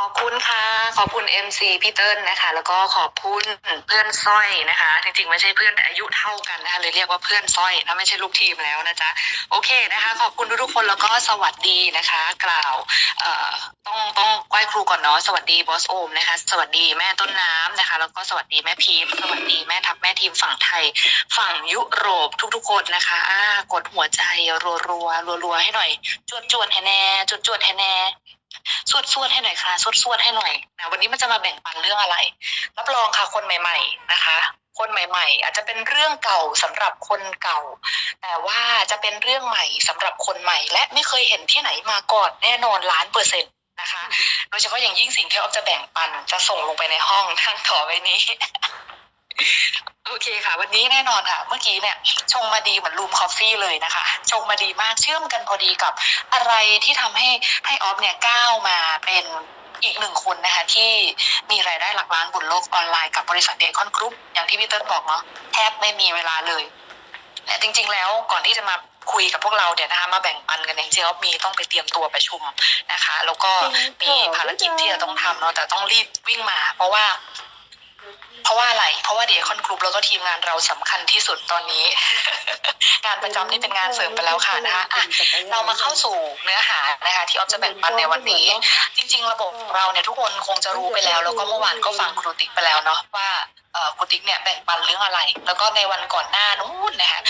ขอบคุณค่ะ ขอบคุณ MC พี่เติ้ลนะคะ แล้วก็ขอบคุณเพื่อนสร้อยนะคะ จริงๆ ไม่ใช่เพื่อนแต่อายุเท่ากันนะคะเลยเรียกว่าเพื่อนสร้อยนะไม่ใช่ลูกทีมแล้วนะจ๊ะ โอเคนะคะ ขอบคุณทุกๆคนแล้วก็สวัสดีนะคะ กล่าวเอ่อต้องต้องไหว้ครูก่อนเนาะสวัสดีบอสโอมนะคะ สวัสดีแม่ต้นน้ำนะคะ แล้วก็สวัสดีแม่พีมสวัสดีแม่ทัพแม่ทีมฝั่งไทย ฝั่งยุโรปทุกๆ คนนะคะอ่ากดหัวใจรัวรัวรัวรัวๆให้หน่อย จวดจวดๆให้แน่จวดจวดๆให้แน่ วดสวดให้หน่อยค่ะสวดสวดให้หน่อยนะวันนี้มันจะมาแบ่งปันเรื่องอะไร รับรองค่ะคนใหม่ ๆ นะคะ คนใหม่ ๆ อาจจะเป็นเรื่องเก่าสำหรับคนเก่า แต่ว่าจะเป็นเรื่องใหม่สำหรับคนใหม่ และไม่เคยเห็นที่ไหนมาก่อนแน่นอนล้านเปอร์เซ็นต์นะคะ โดยเฉพาะอย่างยิ่งสิ่งที่ออฟจะแบ่งปันจะส่งลงไปในห้องทั้งต่อไปนี้ โอเคค่ะ วันนี้แน่นอนค่ะ เมื่อกี้เนี่ยชงมาดีเหมือนรูมคอฟฟี่เลยนะคะ ชงมาดีมากเชื่อมกันพอดีกับอะไรที่ทำให้ให้ออฟเนี่ยก้าวมาเป็นอีกหนึ่งคนนะคะที่มีรายได้หลักล้านบนโลกออนไลน์กับบริษัทเดคอนกรุ๊ปอย่างที่พี่เติ้ลบอกเนาะแทบไม่มีเวลาเลยแต่จริง ๆ แล้วก่อนที่จะมาคุยกับพวกเราเนี่ยนะคะมาแบ่งปันกันเนี่ยจริงๆออฟมีต้องไปเตรียมตัวประชุมนะคะ แล้วก็มีภารกิจที่จะต้องทำเนาะแต่ต้องรีบวิ่งมา เพราะว่า เพราะว่าอะไร เพราะว่าเดียคอนกรุ๊ปแล้วก็ทีมงานเราสำคัญที่สุดตอนนี้ งานประจำนี่เป็นงานเสริมไปแล้วค่ะนะคะอะเรามาเข้าสู่เนื้อหานะคะที่ออฟจะแบ่งปันในวันนี้ ริงๆ ระบบเราเนี่ยทุกคนคงจะรู้ไปแล้ว แล้วก็เมื่อวานก็ฟังครูติ๊กไปแล้วเนาะว่าครูติ๊กเนี่ยแบ่งปันเรื่องอะไร แล้วก็ในวันก่อนหน้านู้นนะคะ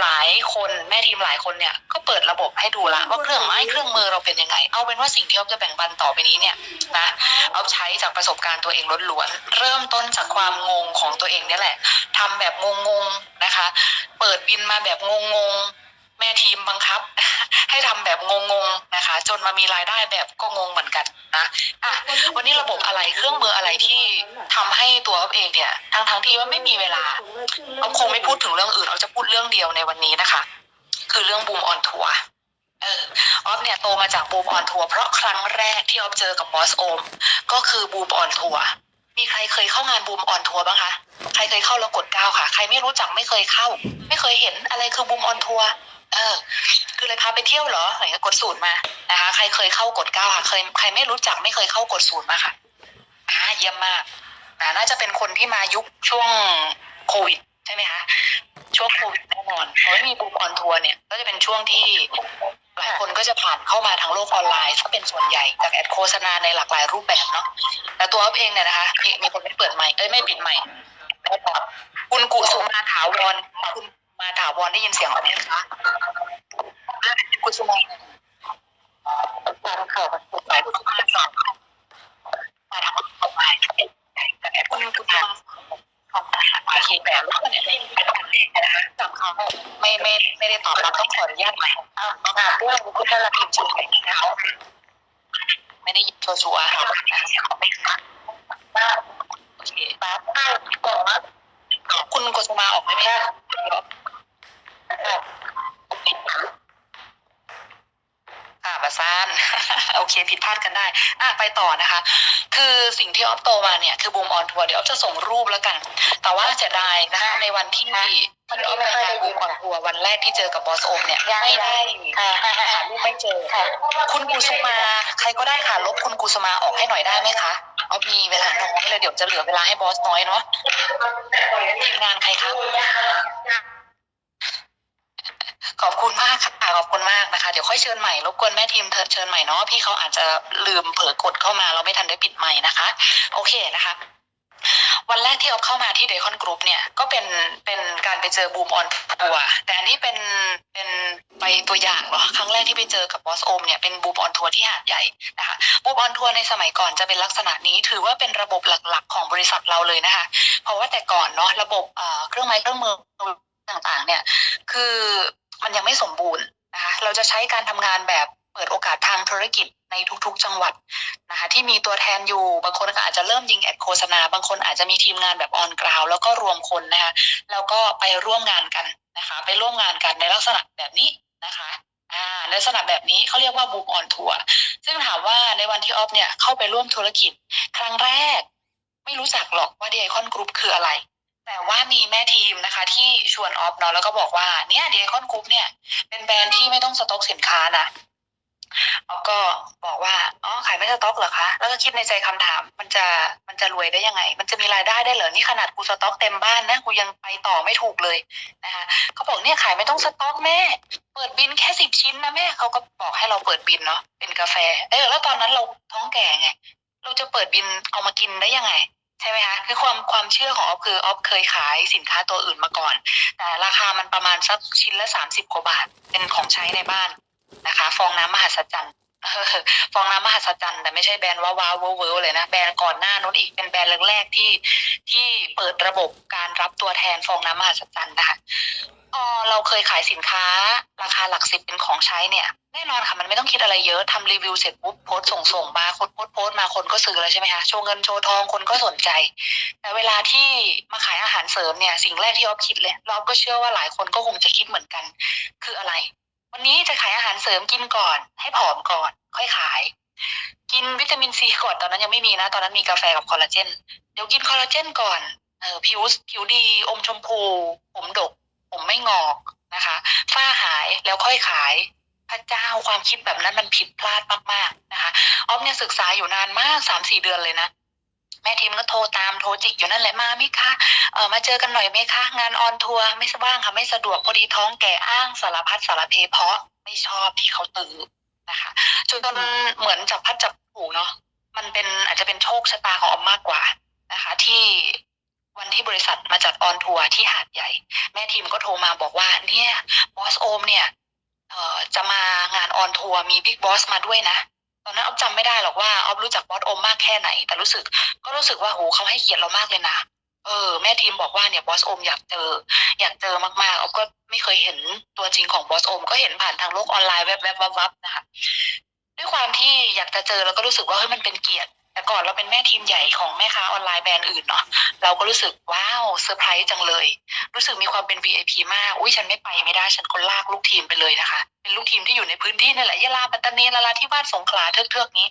หลายคนแม่ทีมหลายคนเนี่ยก็เปิดระบบให้ดูละว่าเครื่องไม้เครื่องมือเราเป็นยังไง เอาเป็นว่าสิ่งที่ออฟจะแบ่งปันต่อไปนี้เนี่ยนะออฟใช้จากประสบการณ์ตัวเองล้วนๆเริ่มต้นจากความงงของตัวเองเนี่ยแหละทำแบบงงๆนะคะ เปิดบินมาแบบงงๆแม่ทีมบังคับ ให้ทำแบบงงๆนะคะ จนมามีรายได้แบบก็งงเหมือนกัน นะอะวันนี้ระบบอะไรเครื่องมืออะไรที่ทำให้ตัวออฟเองเนี่ยทั้งทั้งที่ว่าไม่มีเวลาออฟคงไม่พูดถึงเรื่องอื่นออฟจะพูดเรื่องเดียวในวันนี้นะคะ คือเรื่องบูมออนทัวร์เออออฟเนี่ยโตมาจากบูมออนทัวร์เพราะครั้งแรกที่ออฟเจอกับบอสโอมก็คือบูมออนทัวร์มีใครเคยเข้างานบูมออนทัวร์บ้างคะใครเคยเข้าแล้วกดก้าวค่ะ ใครไม่รู้จักไม่เคยเข้า ไม่เคยเห็นอะไรคือบูมออนทัวร์ เออ คือเลยพาไปเที่ยวเหรอไหนก็กดศูนย์มานะคะ ใครเคยเข้ากดเก้าค่ะ เคยใครไม่รู้จักไม่เคยเข้ากดศูนย์มาค่ะอ่าเยี่ยมมากนะน่าจะเป็นคนที่มายุคช่วงโควิดใช่ไหมคะช่วงโควิดแน่นอนเพราะไม่มีบูมอนทัวร์เนี่ย ก็จะเป็นช่วงที่หลายคนก็จะผ่านเข้ามาทางโลกออนไลน์ถ้าเป็นส่วนใหญ่จากแอดโฆษณาในหลากหลายรูปแบบเนาะแต่ตัวอ๊อฟเองเนี่ยนะคะมีมีคนไม่เปิดใหม่เอ้ยไม่ปิดใหม่คุณกุสุมาถาวรคุณ มาถาวรได้ยินเสียงอ๊อฟไหมคะคุณสุมาตามข่าวคุณไปคุณสุมาสอบมาถามว่าออกมาแต่แอดคุณคุณมาของโอเคแบบแล้วเนี่ยได้ยินเป็นการเองนะคะจำเขาไม่ไม่ไม่ได้ตอบรับต้องขออนุญาตใหม่อ่าเรื่องคุณได้รับพิมพ์ชื่อไหนนะคะไม่ได้ยินชัวร์ๆโอเคปั๊บอ้าวบอกว่าคุณกศมาออกไหมไหมคะอ่าบาซาน โอเคผิดพลาดกันได้ อะไปต่อนะคะ คือสิ่งที่ออฟโตมาเนี่ยคือบูมออนทัวร์เดี๋ยวออฟจะส่งรูปแล้วกัน แต่ว่าเสียดายนะคะในวันที่ที่ออฟไปงานบูมออนทัวร์วันแรกที่เจอกับบอสโอมเนี่ยไม่ได้หารูปไม่เจอคุณกุสุมาใครก็ได้ค่ะลบคุณกุสุมาออกให้หน่อยได้ไหมคะออฟมีเวลาน้อยเลยเดี๋ยวจะเหลือเวลาให้บอสน้อยเนาะทีมงานใครคะ ขอบคุณมากค่ะขอบคุณมากนะคะ เดี๋ยวค่อยเชิญใหม่รบกวนแม่ทีมเธอเชิญใหม่เนาะพี่เขาอาจจะลืมเผลอกดเข้ามาเราไม่ทันได้ปิดใหม่นะคะ โอเคนะคะวันแรกที่เอาเข้ามาที่เดคอนกรุ๊ปเนี่ยก็เป็นเป็นการไปเจอบูมออนทัวร์แต่อันนี้เป็นเป็นไปตัวอย่างเหรอครั้งแรกที่ไปเจอกับบอสโอมเนี่ยเป็นบูมออนทัวร์ที่หาดใหญ่นะคะบูมออนทัวร์ในสมัยก่อนจะเป็นลักษณะนี้ ถือว่าเป็นระบบหลักๆ ของบริษัทเราเลยนะคะเพราะว่าแต่ก่อนเนาะระบบเอ่อเครื่องไม้เครื่องมือต่างๆเนี่ยคือ มันยังไม่สมบูรณ์นะคะเราจะใช้การทำงานแบบเปิดโอกาสทางธุรกิจในทุกๆ จังหวัดนะคะที่มีตัวแทนอยู่บางคนก็อาจจะเริ่มยิงแอดโฆษณา บางคนอาจจะมีทีมงานแบบออนกราวแล้วก็รวมคนนะคะแล้วก็ไปร่วมงานกันนะคะไปร่วมงานกันในลักษณะแบบนี้นะคะอ่าในลักษณะแบบนี้เขาเรียกว่าบูมออนทัวร์ซึ่งถามว่าในวันที่ออฟเนี่ยเข้าไปร่วมธุรกิจ ครั้งแรก ไม่รู้จักหรอกว่าเดียคอนกรุ๊ปคืออะไร แต่ว่ามีแม่ทีมนะคะ ที่ชวนออฟเนาะแล้วก็บอกว่าเนี่ยเดียคอนกรุ๊ปเนี่ย เป็นแบรนด์ที่ไม่ต้องสต็อกสินค้านะออฟก็บอกว่าอ๋อขายไม่สต็อกเหรอคะแล้วก็คิดในใจคำถาม มันจะมันจะรวยได้ยังไง มันจะมีรายได้ได้เหรอนี่ขนาดกูสต็อกเต็มบ้านนะกูยังไปต่อไม่ถูกเลยนะคะเขาบอกเนี่ยขายไม่ต้องสต็อกแม่ เปิดบินแค่สิบชิ้นนะแม่เขาก็บอกให้เราเปิดบินเนาะเป็นกาแฟเออแล้วตอนนั้นเราท้องแก่ไงเราจะเปิดบินเอามากินได้ยังไง ใช่ไหมคะคือความความเชื่อของออฟคือออฟเคยขายสินค้าตัวอื่นมาก่อน แต่ราคามันประมาณสักชิ้นละสามสิบกว่าบาท เป็นของใช้ในบ้านนะคะ ฟองน้ำมหัศจรรย์ฟองน้ำมหัศจรรย์แต่ไม่ใช่แบรนด์ว้าวาวเวอร์เวอร์เลยนะ แบรนด์ก่อนหน้านู้นอีกเป็นแบรนด์แรกๆที่ที่เปิดระบบการรับตัวแทนฟองน้ำมหัศจรรย์นะคะพอเราเคยขายสินค้าราคาหลักสิบเป็นของใช้เนี่ย แน่นอนค่ะมันไม่ต้องคิดอะไรเยอะทำรีวิวเสร็จปุ๊บโพสส่งส่งมาคนโพสโพสมาคนก็ซื้อแล้วใช่ไหมคะโชว์เงินโชว์ทองคนก็สนใจ แต่เวลาที่มาขายอาหารเสริมเนี่ยสิ่งแรกที่ออฟคิดเลยเราก็เชื่อว่าหลายคนก็คงจะคิดเหมือนกัน คืออะไร วันนี้จะขายอาหารเสริมกินก่อน ให้ผอมก่อน ค่อยขาย กินวิตามินซีก่อนตอนนั้นยังไม่มีนะ ตอนนั้นมีกาแฟกับคอลลาเจนเดี๋ยวกินคอลลาเจนก่อนเออผิวผิวดีอมชมพู ผมดก ผมไม่งอกนะคะฝ้าหายแล้วค่อยขาย พระเจ้าความคิดแบบนั้นมันผิดพลาดมากๆนะคะออฟเนี่ยศึกษาอยู่นานมากสามสี่เดือนเลยนะแม่ทีมก็โทรตามโทรจิกอยู่นั่นแหละมาไหมคะเออมาเจอกันหน่อยไหมคะงานออนทัวร์ไม่สว่างค่ะไม่สะดวกพอดีท้องแก่อ้างสารพัดสารเพเพราะไม่ชอบที่เขาตื้อนะคะจนเหมือนจับพัดจับผูเนาะมันเป็นอาจจะเป็นโชคชะตาของออมมากกว่านะคะ ที่วันที่บริษัทมาจัดออนทัวร์ที่หาดใหญ่ แม่ทีมก็โทรมาบอกว่าเนี่ยบอสโอมเนี่ย จะมางานออนทัวร์มีบิ๊กบอสมาด้วยนะ ตอนนั้นออฟจำไม่ได้หรอกว่าออฟรู้จักบอสโอมมากแค่ไหน แต่รู้สึกก็รู้สึกว่าโหเขาให้เกียรติเรามากเลยนะเออแม่ทีมบอกว่าเนี่ยบอสโอมอยากเจอ อยากเจอมากๆออฟก็ไม่เคยเห็นตัวจริงของบอสโอมก็เห็นผ่านทางโลกออนไลน์แวบๆวับๆนะคะด้วยความที่อยากจะเจอแล้วก็รู้สึกว่าเฮ้ยมันเป็นเกียรติ แต่ก่อนเราเป็นแม่ทีมใหญ่ของแม่ค้าออนไลน์แบรนด์อื่นเนาะเราก็รู้สึกว้าวเซอร์ไพรส์จังเลย รู้สึกมีความเป็น VIP มาก อุ้ยฉันไม่ไปไม่ได้ฉันก็ลากลูกทีมไปเลยนะคะ เป็นลูกทีมที่อยู่ในพื้นที่นั่นแหละยะลาปัตตานีนราธิวาสสงขลาเทือกๆนี้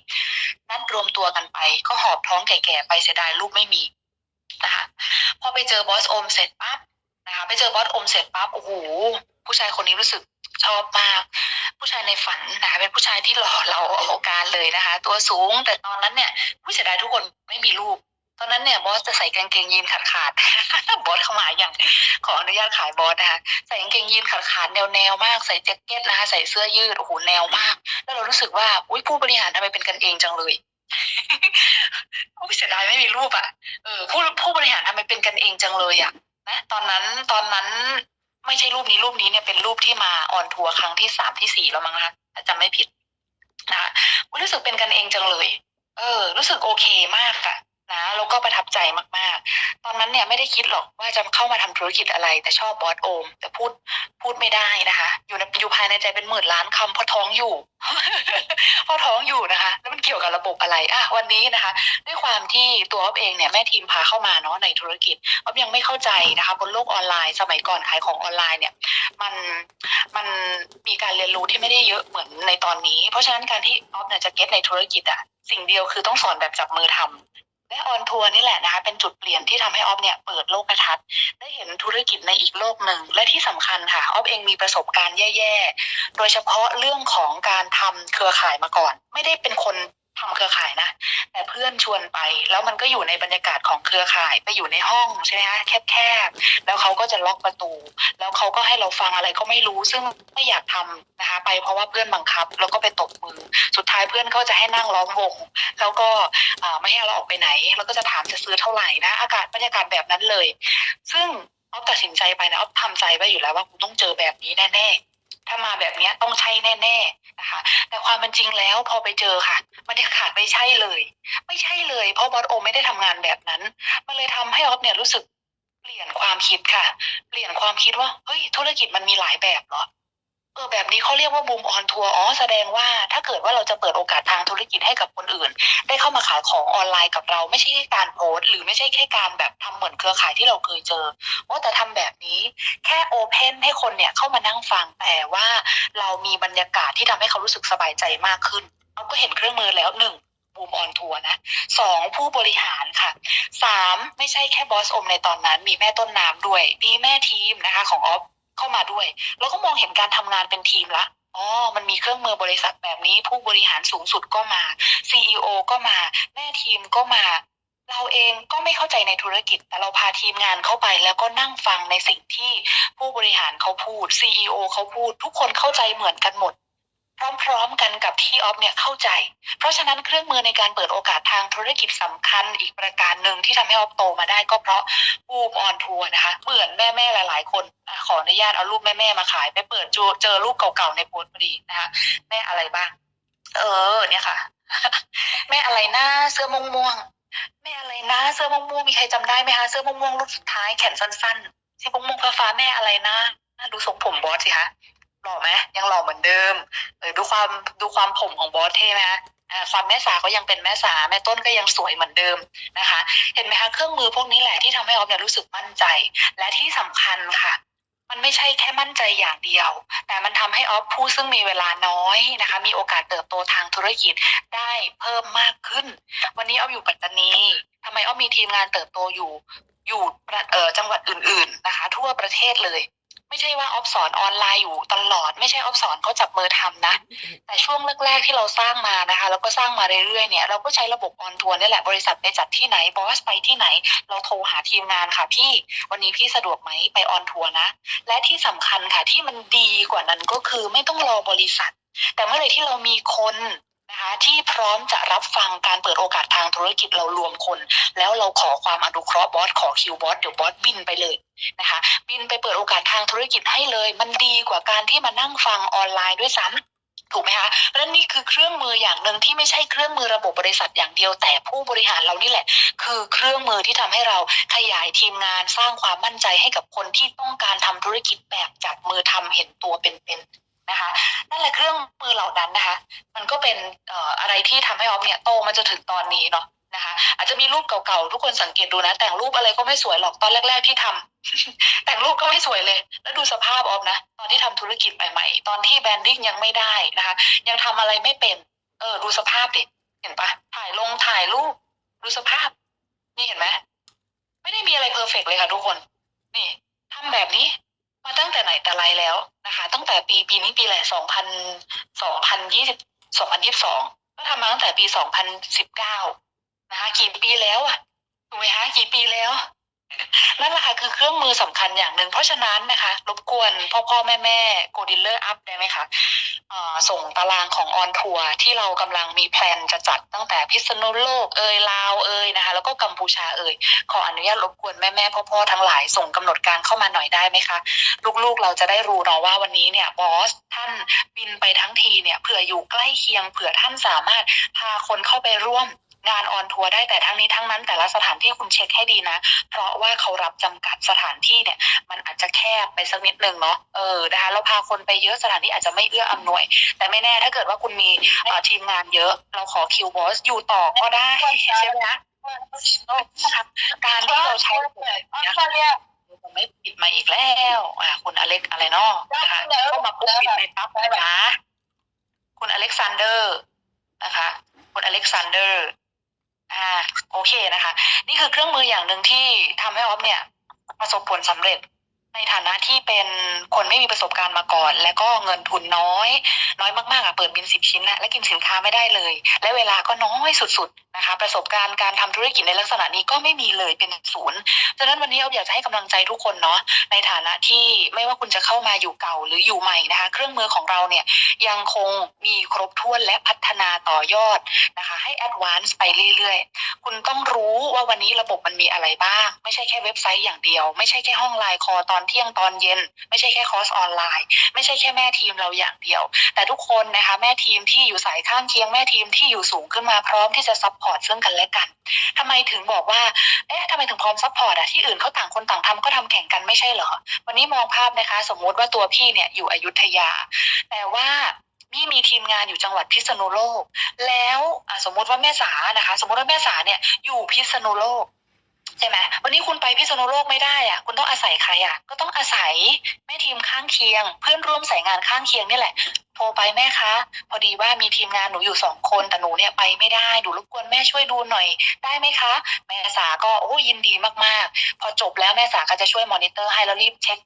นัดรวมตัวกันไป ก็หอบท้องแก่ๆไปเสียดายลูกไม่มีนะคะพอไปเจอบอสโอมเสร็จปั๊บนะคะไปเจอบอสโอมเสร็จปั๊บโอ้โหผู้ชายคนนี้รู้สึก ชอบมาก ผู้ชายในฝันนะคะเป็นผู้ชายที่หล่อเราเอาการเลยนะคะ ตัวสูงแต่ตอนนั้นเนี่ยผู้เสียดายทุกคนไม่มีลูกตอนนั้นเนี่ยบอสจะใส่กางเกงยีนขาดขาดบอสเข้ามาอย่างขออนุญาตขายบอสนะคะใส่กางเกงยีนขาดขาดแนวแนวมากใส่แจ็คเก็ตนะคะใส่เสื้อยืดโอ้โหแนวมาก แล้วเรารู้สึกว่าอุ้ยผู้บริหารทำไมเป็นกันเองจังเลยโอ้ยเสียดายไม่มีรูปอะเออผู้ผู้บริหารทำไมเป็นกันเองจังเลยอะนะตอนนั้นตอนนั้น ไม่ใช่รูปนี้รูปนี้เนี่ยเป็นรูปที่มาออนทัวร์ครั้งที่สามที่สี่แล้วมั้งนะคะจำไม่ผิดนะคะรู้สึกเป็นกันเองจังเลย เออ รู้สึกโอเคมากอะ นะแล้วก็ประทับใจมากๆ ตอนนั้นเนี่ยไม่ได้คิดหรอกว่าจะเข้ามาทำธุรกิจอะไร แต่ชอบบอสโอม แต่พูดพูดไม่ได้นะคะ อยู่ในอยู่ภายในใจเป็นหมื่นล้านคำเพราะท้องอยู่เพราะท้องอยู่นะคะ แล้วมันเกี่ยวกับระบบอะไรอะวันนี้นะคะ ด้วยความที่ตัวอ๊อฟเองเนี่ยแม่ทีมพาเข้ามาเนาะในธุรกิจอ๊อฟยังไม่เข้าใจนะคะ บนโลกออนไลน์ สมัยก่อนขายของออนไลน์เนี่ย มันมันมีการเรียนรู้ที่ไม่ได้เยอะเหมือนในตอนนี้ เพราะฉะนั้นการที่อ๊อฟเนี่ยจะเก็ตในธุรกิจอะสิ่งเดียวคือต้องสอนแบบจับมือทำ และออนทัวร์นี่แหละนะคะเป็นจุดเปลี่ยนที่ทำให้ออฟเนี่ยเปิดโลกทัศน์ได้เห็นธุรกิจในอีกโลกหนึ่ง และที่สำคัญค่ะออฟเองมีประสบการณ์แย่ๆ โดยเฉพาะเรื่องของการทำเครือข่ายมาก่อน ไม่ได้เป็นคน ทำเครือข่ายนะ แต่เพื่อนชวนไป แล้วมันก็อยู่ในบรรยากาศของเครือข่าย ไปอยู่ในห้องใช่ไหมคะแคบๆ แล้วเขาก็จะล็อกประตู แล้วเขาก็ให้เราฟังอะไรก็ไม่รู้ ซึ่งไม่อยากทำนะคะ ไปเพราะว่าเพื่อนบังคับ แล้วก็ไปตบมือ สุดท้ายเพื่อนเขาจะให้นั่งล้อมวง แล้วก็อ่าไม่ให้เราออกไปไหน แล้วก็จะถามจะซื้อเท่าไหร่นะ อากาศบรรยากาศแบบนั้นเลย ซึ่งออฟตัดสินใจไปนะออฟทำใจไว้อยู่แล้วว่ากูต้องเจอแบบนี้แน่ๆ ถ้ามาแบบนี้ต้องใช่แน่ๆ นะคะ แต่ความเป็นจริงแล้วพอไปเจอค่ะบรรยากาศไม่ใช่เลย ไม่ใช่เลย เพราะบอสโอไม่ได้ทำงานแบบนั้น มันเลยทำให้ออฟเนี่ยรู้สึกเปลี่ยนความคิดค่ะ เปลี่ยนความคิดว่าเฮ้ยธุรกิจมันมีหลายแบบเหรอเออแบบนี้เขาเรียกว่าบูมออนทัวร์อ๋อแสดงว่าถ้าเกิดว่าเราจะเปิดโอกาสทางธุรกิจให้กับคนอื่น เข้ามาขายของออนไลน์กับเรา ไม่ใช่แค่การโพสต์หรือไม่ใช่แค่การแบบทำเหมือนเครือข่ายที่เราเคยเจอว่าแต่ทำแบบนี้แค่โอเพนให้คนเนี่ยเข้ามานั่งฟังแต่ว่าเรามีบรรยากาศที่ทำให้เขารู้สึกสบายใจมากขึ้นเราก็เห็นเครื่องมือแล้วหนึ่งบูมออนทัวร์นะสองผู้บริหารค่ะสามไม่ใช่แค่บอสอมในตอนนั้น มีแม่ต้นน้ำด้วย มีแม่ทีมนะคะของออฟเข้ามาด้วย เราก็มองเห็นการทำงานเป็นทีมละ อ๋อ มันมีเครื่องมือบริษัทแบบนี้ ผู้บริหารสูงสุดก็มา CEO ก็มา แม่ทีมก็มา เราเองก็ไม่เข้าใจในธุรกิจ แต่เราพาทีมงานเข้าไปแล้วก็นั่งฟังในสิ่งที่ผู้บริหารเขาพูด CEO เขาพูด ทุกคนเข้าใจเหมือนกันหมด พร้อมๆกันกับที่ออฟเนี่ยเข้าใจ เพราะฉะนั้นเครื่องมือในการเปิดโอกาสทางธุรกิจสำคัญอีกประการหนึ่งที่ทำให้ออฟโตมาได้ก็เพราะบูมออนทัวร์นะคะเหมือนแม่ๆหลาย ๆ คนขออนุญาตเอารูปแม่ๆมาขาย ไปเปิดจูเจอรูปเก่าๆในโพสต์พอดีนะคะแม่อะไรบ้าง เออ เนี่ยค่ะ แม่อะไรหน้าเสื้อม่วงม่วงๆแม่อะไรนะ เสื้อม่วงม่วงๆมีใครจำได้ไหมคะเสื้อม่วงม่วงๆรุ่นสุดท้ายแขนสั้นๆสีม่วงม่วงๆฟ้าๆแม่อะไรนะดูทรงผมบอสสิคะ หล่อไหมยังหล่อเหมือนเดิมเออดูความดูความผมของบอสเท่ไหมคะความแม่สาก็ยังเป็นแม่สาแม่ต้นก็ยังสวยเหมือนเดิมนะคะ เห็นไหมคะเครื่องมือพวกนี้แหละที่ทำให้ออฟเนี่ยรู้สึกมั่นใจ และที่สำคัญค่ะ มันไม่ใช่แค่มั่นใจอย่างเดียว แต่มันทำให้ออฟผู้ซึ่งมีเวลาน้อยนะคะ มีโอกาสเติบโตทางธุรกิจได้เพิ่มมากขึ้น วันนี้ออฟอยู่ปัตตานีทำไมออฟมีทีมงานเติบโตอยู่อยู่เอ่อจังหวัดอื่น ๆนะคะ ทั่วประเทศเลย ไม่ใช่ว่าออฟสอนออนไลน์อยู่ตลอด ไม่ใช่ออฟสอนเขาจับมือทำนะ แต่ช่วงแรกๆที่เราสร้างมานะคะ แล้วก็สร้างมาเรื่อยๆเนี่ยเราก็ใช้ระบบออนทัวร์นี่แหละบริษัทไปจัดที่ไหนบอสไปที่ไหน เราโทรหาทีมงานค่ะพี่วันนี้พี่สะดวกไหมไปออนทัวร์นะ และที่สำคัญค่ะที่มันดีกว่านั้นก็คือไม่ต้องรอบริษัท แต่เมื่อไหร่ที่เรามีคน นะคะที่พร้อมจะรับฟังการเปิดโอกาสทางธุรกิจเรารวมคน แล้วเราขอความอนุเคราะห์บอสขอคิวบอสเดี๋ยวบอสบินไปเลยนะคะ บินไปเปิดโอกาสทางธุรกิจให้เลย มันดีกว่าการที่มานั่งฟังออนไลน์ด้วยซ้ำถูกไหมคะเพราะนี่คือเครื่องมืออย่างหนึ่งที่ไม่ใช่เครื่องมือระบบบริษัทอย่างเดียว แต่ผู้บริหารเรานี่แหละ คือเครื่องมือที่ทำให้เราขยายทีมงานสร้างความมั่นใจให้กับคนที่ต้องการทำธุรกิจแบบจับมือทำเห็นตัวเป็นๆ นะคะนั่นแหละเครื่องมือเหล่านั้นนะคะ มันก็เป็นออะไรที่ทำให้ออฟเนี่ยโตมาจนถึงตอนนี้เนาะนะคะ อาจจะมีรูปเก่าๆทุกคนสังเกตดูนะ แต่งรูปอะไรก็ไม่สวยหรอกตอนแรก ๆ ที่ทำแต่งรูปก็ไม่สวยเลย แล้วดูสภาพออฟนะ ตอนที่ทำธุรกิจใหม่ๆตอนที่แบรนดิ้งยังไม่ได้นะคะ ยังทำอะไรไม่เป็น เออดูสภาพดิเห็นปะถ่ายลงถ่ายรูปดูสภาพ นี่เห็นไหมไม่ได้มีอะไรเพอร์เฟกต์เลยค่ะทุกคน นี่ทำแบบนี้ มาตั้งแต่ไหนแต่ไรแล้วนะคะ ตั้งแต่ปีปีนี้ปีแหละสองพันสองพันยี่สิบสองพันยี่สิบสองก็ทำมาตั้งแต่ปีสองพันสิบเก้านะคะกี่ปีแล้วอะถูกไหมคะกี่ปีแล้ว นั่นแหละค่ะคือเครื่องมือสำคัญอย่างหนึ่งเพราะฉะนั้นนะคะรบกวนพ่อพ่อแม่แม่โกดิลเลอร์อัพได้ไหมคะส่งตารางของออนทัวร์ที่เรากำลังมีแพลนจะจัดตั้งแต่พิษณุโลกเอ่ยลาวเอ่ยนะคะ แล้วก็กัมพูชาเอ่ยขออนุญาตรบกวนแม่แม่พ่อพ่อทั้งหลายส่งกำหนดการเข้ามาหน่อยได้ไหมคะ ลูกๆเราจะได้รู้เนาะว่าวันนี้เนี่ยบอสท่านบินไปทั้งทีเนี่ยเผื่ออยู่ใกล้เคียงเผื่อท่านสามารถพาคนเข้าไปร่วม งานออนทัวร์ได้แต่ทั้งนี้ทั้งนั้นแต่ละสถานที่คุณเช็คให้ดีนะ เพราะว่าเขารับจำกัดสถานที่เนี่ย มันอาจจะแคบไปสักนิดหนึ่งเนาะเออนะคะเราพาคนไปเยอะสถานที่อาจจะไม่เอื้ออำนวย แต่ไม่แน่ถ้าเกิดว่าคุณมีทีมงานเยอะ เราขอคิวบอสอยู่ต่อก็ได้ใช่ไหมคะนะการที่เราใช้แบบเนี้ยมไม่ปิดมาอีกแล้ว อ่าคุณอเล็กอะไรเนาะนะคะเข้ามาปุ๊บปิดในปั๊บนะจ๊ะคุณอเล็กซานเดอร์นะคะ คุณอเล็กซานเดอร์ โอเคนะคะ นี่คือเครื่องมืออย่างหนึ่งที่ทำให้ออฟเนี่ย ประสบผลสำเร็จ ในฐานะที่เป็นคนไม่มีประสบการณ์มาก่อน และก็เงินทุนน้อย น้อยมากๆอะเปิดบินสิบชิ้นนะและกินสินค้าไม่ได้เลย และเวลาก็น้อยสุดๆนะคะ ประสบการณ์การทำธุรกิจในลักษณะนี้ก็ไม่มีเลยเป็นศูนย์ฉะนั้นวันนี้เราอยากจะให้กำลังใจทุกคนเนาะในฐานะที่ไม่ว่าคุณจะเข้ามาอยู่เก่าหรืออยู่ใหม่นะคะ เครื่องมือของเราเนี่ยยังคงมีครบถ้วนและพัฒนาต่อยอดนะคะ ให้แอดวานซ์ไปเรื่อยๆ คุณต้องรู้ว่าวันนี้ระบบมันมีอะไรบ้าง ไม่ใช่แค่เว็บไซต์อย่างเดียว ไม่ใช่แค่ห้องไลน์คอตอนเที่ยงตอนเย็น ไม่ใช่แค่คอร์สออนไลน์ ไม่ใช่แค่แม่ทีมเราอย่างเดียว แต่ทุกคนนะคะแม่ทีมที่อยู่สายข้างเคียงแม่ทีมที่อยู่สูงขึ้นมาพร้อมที่จะซัพพอร์ตซึ่งกันและกันทำไมถึงบอกว่าเอ๊ะทำไมถึงพร้อมซัพพอร์ตอะที่อื่นเขาต่างคนต่างทำก็ทำแข่งกันไม่ใช่เหรอ วันนี้มองภาพนะคะ สมมุติว่าตัวพี่เนี่ยอยู่อยุธยา แต่ว่าพี่มีทีมงานอยู่จังหวัดพิษณุโลก แล้วสมมติว่าแม่สานะคะ สมมติว่าแม่สาเนี่ยอยู่พิษณุโลก ใช่ไหมวันนี้คุณไปพิษณุโลกไม่ได้อะ คุณต้องอาศัยใครอะ ก็ต้องอาศัยแม่ทีมข้างเคียง เพื่อนร่วมสายงานข้างเคียงนี่แหละ โทรไปแม่คะ พอดีว่ามีทีมงานหนูอยู่สองคนแต่หนูเนี่ยไปไม่ได้หนูรบกวนแม่ช่วยดูหน่อยได้ไหมคะ แม่สาก็โอ้ยินดีมากๆ พอจบแล้วแม่สาก็จะช่วยมอนิเตอร์ให้แล้วรีบเช็ค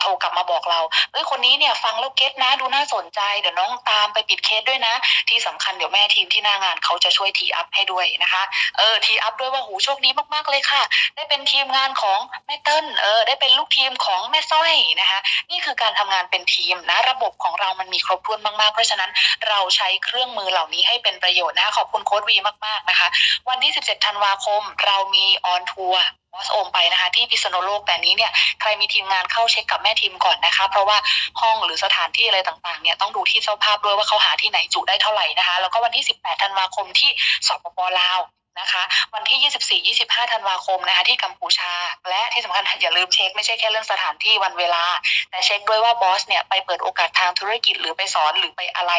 โทรกลับมาบอกเราเอ้ยคนนี้เนี่ยฟังแล้วเก็ตนะดูน่าสนใจเดี๋ยวน้องตามไปปิดเคสด้วยนะ ที่สำคัญเดี๋ยวแม่ทีมที่หน้างานเขาจะช่วยทีอัพให้ด้วยนะคะเออทีอัพด้วยว่าหูโชคดีมากๆเลยค่ะ ได้เป็นทีมงานของแม่เติ้ลเออได้เป็นลูกทีมของแม่สร้อยนะคะ นี่คือการทำงานเป็นทีมนะระบบของเรามันมีครบถ้วนมากๆ เพราะฉะนั้นเราใช้เครื่องมือเหล่านี้ให้เป็นประโยชน์นะคะขอบคุณโค้ดวีมากๆนะคะ วันที่ 17 ธันวาคมเรามีออนทัวร์ มอสโอมไปนะคะที่พิษณุโลกแต่นี้เนี่ยใครมีทีมงานเข้าเช็คกับแม่ทีมก่อนนะคะ เพราะว่าห้องหรือสถานที่อะไรต่างๆเนี่ยต้องดูที่เจ้าภาพด้วยว่าเขาหาที่ไหนจุได้เท่าไหร่นะคะ แล้วก็วันที่ 18 ธันวาคมที่สปปลาว นะคะ วันที่ 24 25 ธันวาคมนะคะที่กัมพูชา และที่สำคัญอย่าลืมเช็คไม่ใช่แค่เรื่องสถานที่วันเวลา แต่เช็คด้วยว่าบอสเนี่ยไปเปิดโอกาสทางธุรกิจหรือไปสอนหรือไปอะไร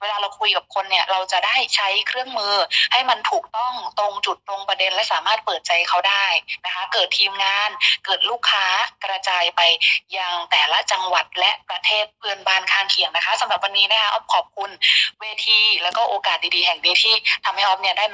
เวลาเราคุยกับคนเนี่ยเราจะได้ใช้เครื่องมือ ให้มันถูกต้องตรงจุดตรงประเด็น และสามารถเปิดใจเขาได้นะคะ เกิดทีมงาน เกิดลูกค้ากระจายไปยังแต่ละจังหวัดและประเทศเพื่อนบ้านข้างเคียงนะคะสำหรับวันนี้นะคะออฟขอบคุณเวที แล้วก็โอกาสดีๆ แห่งนี้ที่ทำให้ออฟเนี่ยได้มา